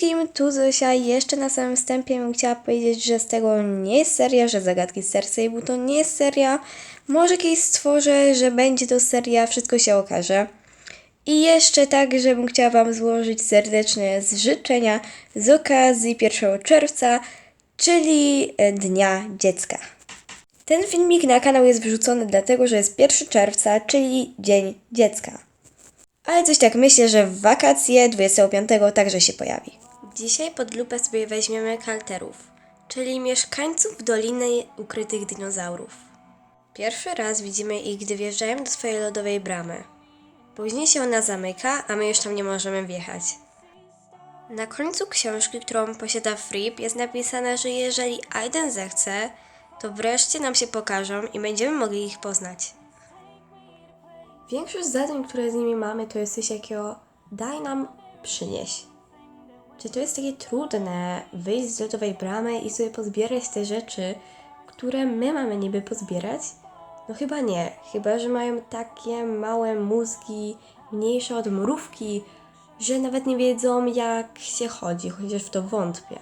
wszystkim, tu Zosia. Jeszcze na samym wstępie bym chciała powiedzieć, że z tego nie jest seria, że Zagadki z Cersei, to nie jest seria. Może kiedyś stworzę, że będzie to seria, wszystko się okaże. I jeszcze tak, żebym chciała Wam złożyć serdeczne życzenia z okazji 1 czerwca, czyli e, Dnia Dziecka. Ten filmik na kanał jest wrzucony dlatego, że jest 1 czerwca, czyli Dzień Dziecka. Ale coś tak myślę, że w wakacje 25 także się pojawi. Dzisiaj pod lupę sobie weźmiemy kalterów, czyli mieszkańców Doliny Ukrytych Dinozaurów. Pierwszy raz widzimy ich, gdy wjeżdżają do swojej lodowej bramy. Później się ona zamyka, a my już tam nie możemy wjechać. Na końcu książki, którą posiada Fripp, jest napisane, że jeżeli Aiden zechce, to wreszcie nam się pokażą i będziemy mogli ich poznać. Większość zadań, które z nimi mamy, to jest coś takiego daj nam przynieś. Czy to jest takie trudne wyjść z lodowej bramy i sobie pozbierać te rzeczy, które my mamy niby pozbierać? No chyba nie. Chyba, że mają takie małe mózgi, mniejsze od mrówki, że nawet nie wiedzą jak się chodzi, chociaż w to wątpię.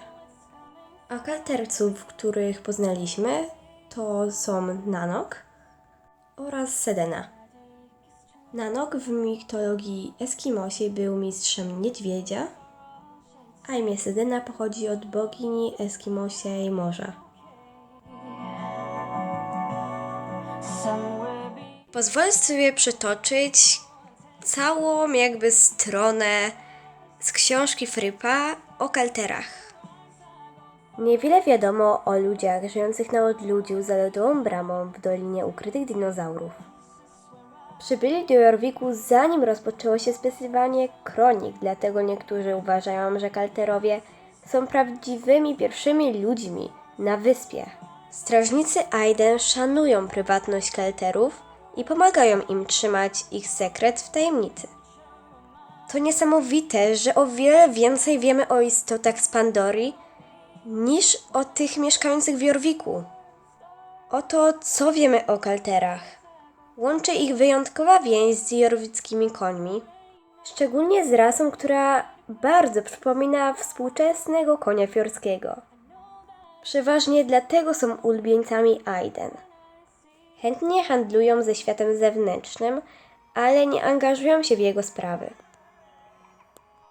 A kalterców, których poznaliśmy, to są Nanok oraz Sedena. Nanok w mitologii Eskimosiej był mistrzem niedźwiedzia, a imię Sedena pochodzi od bogini Eskimosiej morza. Pozwolę sobie przytoczyć całą jakby stronę z książki Frypa o kalterach. Niewiele wiadomo o ludziach żyjących na odludziu za lodową bramą w Dolinie Ukrytych Dinozaurów. Przybyli do Jorwiku zanim rozpoczęło się spisywanie kronik, dlatego niektórzy uważają, że kalterowie są prawdziwymi pierwszymi ludźmi na wyspie. Strażnicy Aiden szanują prywatność kalterów i pomagają im trzymać ich sekret w tajemnicy. To niesamowite, że o wiele więcej wiemy o istotach z Pandorii niż o tych mieszkających w Jorwiku. Oto co wiemy o kalterach. Łączy ich wyjątkowa więź z jorwickimi końmi, szczególnie z rasą, która bardzo przypomina współczesnego konia fiorskiego. Przeważnie dlatego są ulubieńcami Aiden. Chętnie handlują ze światem zewnętrznym, ale nie angażują się w jego sprawy.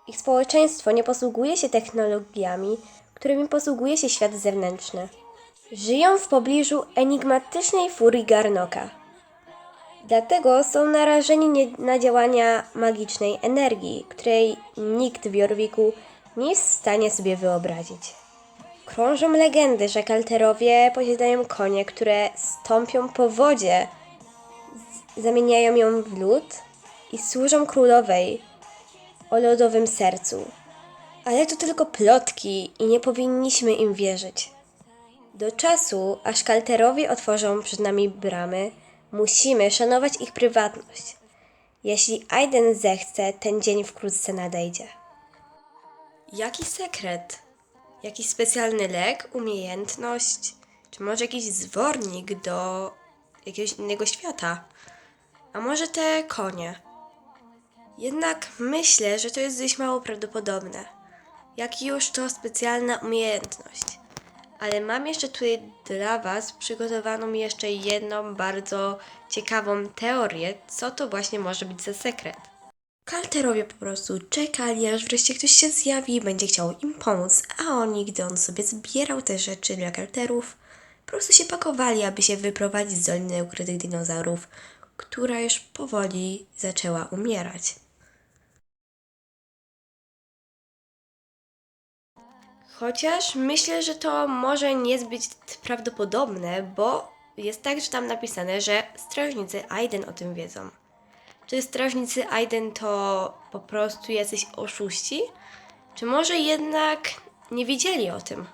Ich społeczeństwo nie posługuje się technologiami, którymi posługuje się świat zewnętrzny. Żyją w pobliżu enigmatycznej furii Garnoka. Dlatego są narażeni na działania magicznej energii, której nikt w Jorwiku nie jest w stanie sobie wyobrazić. Krążą legendy, że kalterowie posiadają konie, które stąpią po wodzie, zamieniają ją w lód i służą królowej o lodowym sercu. Ale to tylko plotki i nie powinniśmy im wierzyć. Do czasu, aż kalterowie otworzą przed nami bramy, musimy szanować ich prywatność. Jeśli Aiden zechce, ten dzień wkrótce nadejdzie. Jaki sekret? Jakiś specjalny lek, umiejętność, czy może jakiś zwornik do jakiegoś innego świata? A może te konie? Jednak myślę, że to jest dość mało prawdopodobne. Jak już to specjalna umiejętność. Ale mam jeszcze tutaj dla Was przygotowaną jeszcze jedną bardzo ciekawą teorię, co to właśnie może być za sekret. Kalterowie po prostu czekali, aż wreszcie ktoś się zjawi i będzie chciał im pomóc, a oni, gdy on sobie zbierał te rzeczy dla kalterów, po prostu się pakowali, aby się wyprowadzić z Doliny Ukrytych Dinozaurów, która już powoli zaczęła umierać. Chociaż myślę, że to może niezbyt prawdopodobne, bo jest tak, że tam napisane, że strażnicy Aiden o tym wiedzą. Czy strażnicy Aiden to po prostu jacyś oszuści? Czy może jednak nie wiedzieli o tym?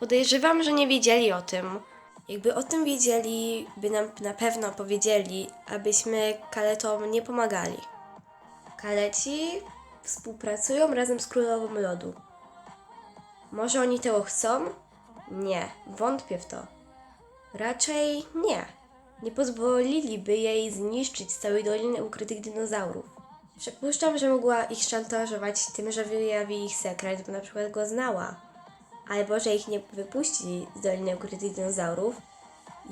Podejrzewam, że nie wiedzieli o tym. Jakby o tym wiedzieli, by nam na pewno powiedzieli, abyśmy kaletom nie pomagali. Kaleci współpracują razem z Królową Lodu. Może oni tego chcą? Nie, wątpię w to. Raczej nie. Nie pozwoliliby jej zniszczyć całej Doliny Ukrytych Dinozaurów. Przypuszczam, że mogła ich szantażować tym, że wyjawi ich sekret, bo na przykład go znała. Albo że ich nie wypuści z Doliny Ukrytych Dinozaurów,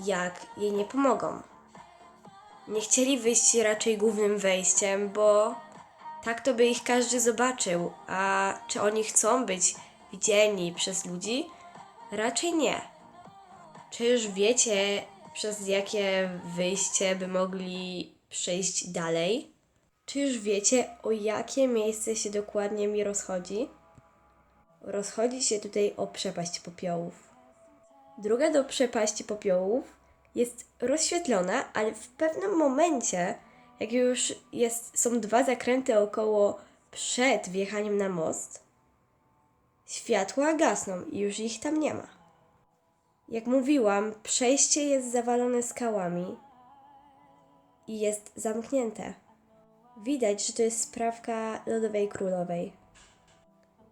jak jej nie pomogą. Nie chcieli wyjść raczej głównym wejściem, bo tak to by ich każdy zobaczył, a czy oni chcą być widziani przez ludzi? Raczej nie. Czy już wiecie, przez jakie wyjście by mogli przejść dalej? Czy już wiecie, o jakie miejsce się dokładnie mi rozchodzi? Rozchodzi się tutaj o przepaść popiołów. Droga do przepaści popiołów jest rozświetlona, ale w pewnym momencie, jak już jest, są dwa zakręty około przed wjechaniem na most, światła gasną i już ich tam nie ma. Jak mówiłam, przejście jest zawalone skałami i jest zamknięte. Widać, że to jest sprawka Lodowej Królowej.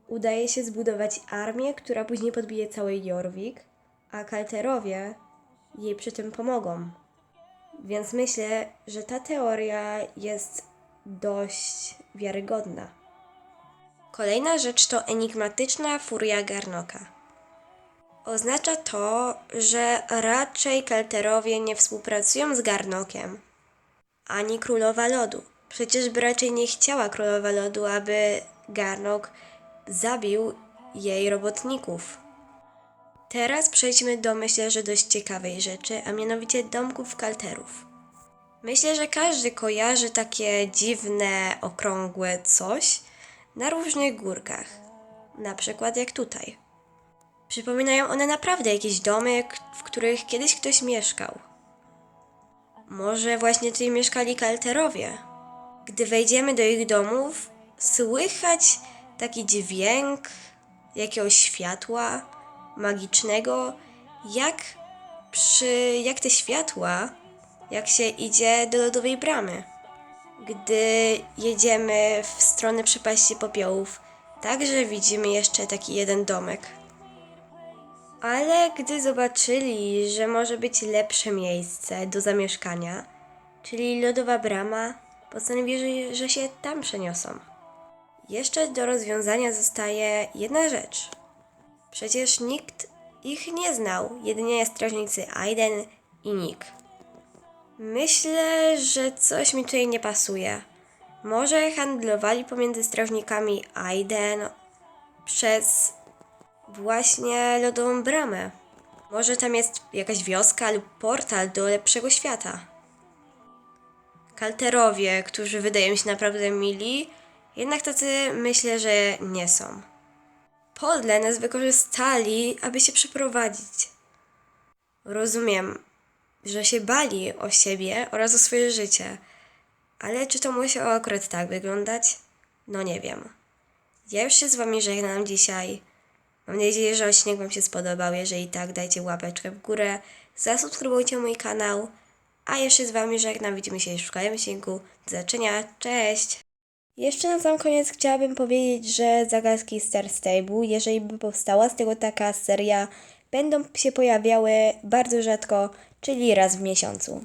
Udaje się zbudować armię, która później podbije cały Jorvik, a Kalterowie jej przy tym pomogą. Więc myślę, że ta teoria jest dość wiarygodna. Kolejna rzecz to enigmatyczna furia Garnoka. Oznacza to, że raczej Kelterowie nie współpracują z Garnokiem, ani Królowa Lodu. Przecież by raczej nie chciała Królowa Lodu, aby Garnok zabił jej robotników. Teraz przejdźmy do myślę, że dość ciekawej rzeczy, a mianowicie domków Kalterów. Myślę, że każdy kojarzy takie dziwne, okrągłe coś na różnych górkach. Na przykład jak tutaj. Przypominają one naprawdę jakieś domy, w których kiedyś ktoś mieszkał. Może właśnie tutaj mieszkali kalterowie. Gdy wejdziemy do ich domów, słychać taki dźwięk jakiegoś światła magicznego, jak przy, jak te światła, jak się idzie do lodowej bramy. Gdy jedziemy w stronę przepaści popiołów, także widzimy jeszcze taki jeden domek. Ale gdy zobaczyli, że może być lepsze miejsce do zamieszkania, czyli lodowa brama, postanowili, że się tam przeniosą. Jeszcze do rozwiązania zostaje jedna rzecz. Przecież nikt ich nie znał, jedynie strażnicy Aiden i Nick. Myślę, że coś mi tutaj nie pasuje. Może handlowali pomiędzy strażnikami Aiden przez właśnie lodową bramę. Może tam jest jakaś wioska lub portal do lepszego świata. Kalterowie, którzy wydają się naprawdę mili, jednak tacy myślę, że nie są. Podle nas wykorzystali, aby się przeprowadzić. Rozumiem, że się bali o siebie oraz o swoje życie, ale czy to musiało akurat tak wyglądać? No nie wiem. Ja już się z wami żegnam dzisiaj. Mam nadzieję, że odcinek wam się spodobał. Jeżeli tak, dajcie łapeczkę w górę, zasubskrybujcie mój kanał, a jeszcze z wami żegnam. Widzimy się już w kolejnym odcinku. Do zobaczenia, cześć! Jeszcze na sam koniec chciałabym powiedzieć, że zagadki Star Stable, jeżeli by powstała z tego taka seria, będą się pojawiały bardzo rzadko, czyli raz w miesiącu.